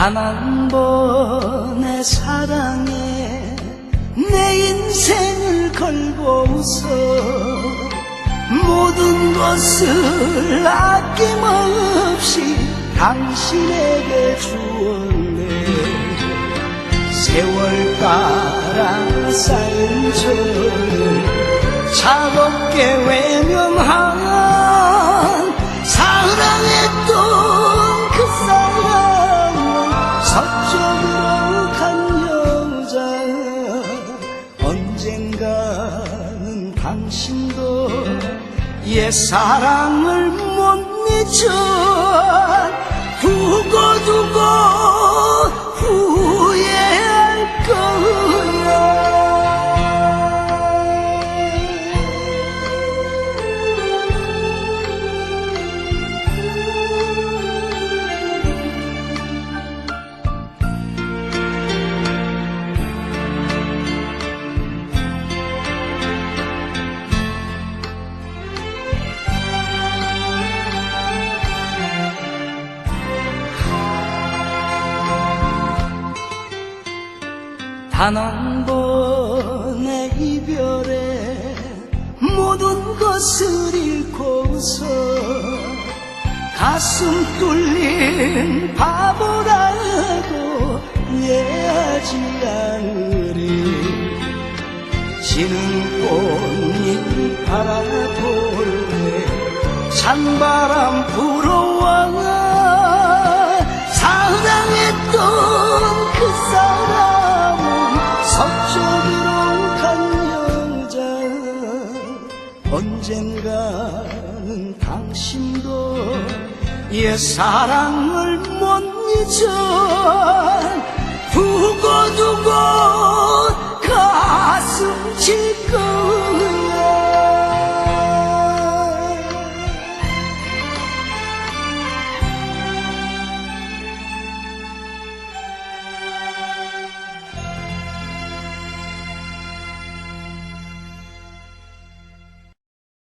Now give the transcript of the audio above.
단 한 번의 사랑에 내 인생을 걸고서 모든 것을 아낌없이 당신에게 주었네. 세월 따라 쌓인 저를 차갑게 외면한 당신도 옛 사랑을 못 잊어 두고두 단한 번의 이별에 모든 것을 잃고서 가슴 뚫린 바보라도 이해하지 않으리. 지는 꽃잎 바라볼 때 찬바람 불어와 사랑했던 언젠가는 당신도 옛사랑을 못 잊어 두고두고